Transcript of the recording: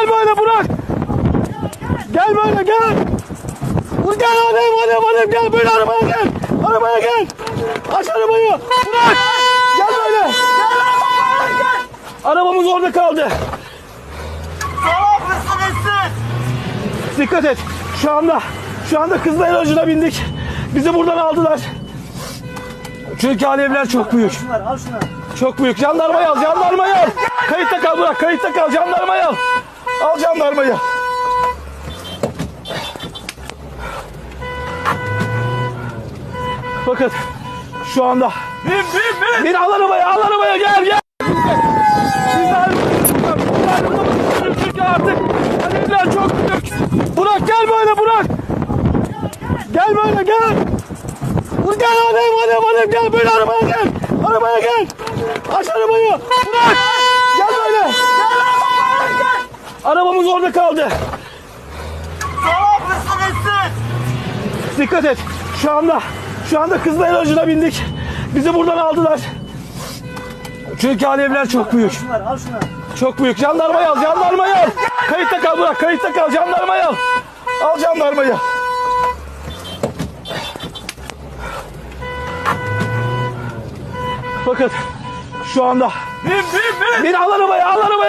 gel böyle Burak. Gel böyle gel. Vur gel alev alev alev gel böyle arabaya gel. Arabaya gel. Aç arabayı. Burak. Gel böyle. Arabamız orada kaldı. Salak mısınız siz? Dikkat et. Şu anda şu anda kızlar aracına bindik. Bizi buradan aldılar. Çünkü alevler çok büyük. Şunlar al şunu. Çok büyük. Jandarmayı al, jandarmayı al. Kayıtta kal Burak, kayıtta kal. Jandarmayı al. Al jandarmayı. Bakın şu anda. Bin bin bin. Bin al arabaya, al arabaya gel gel. Sizler çünkü artık alevler çok büyük. Burak gel böyle Burak. Gel böyle gel. Gel alev alev alev gel böyle arabaya gel. Arabaya gel. Aç arabayı. Bırak. Gel böyle. Arabamız orada kaldı. Salak mısınız siz? Dikkat et. Şu anda şu anda kızlar aracına bindik. Bizi buradan aldılar. Çünkü alevler çok büyük. Şunlar al şunu. Çok büyük. Jandarmayı al, jandarmayı al. Kayıtta kal Burak, kayıtta kal. Jandarmayı al. Al jandarmayı. Bakın şu anda. Bin bin bin. Bin al arabaya, al arabaya.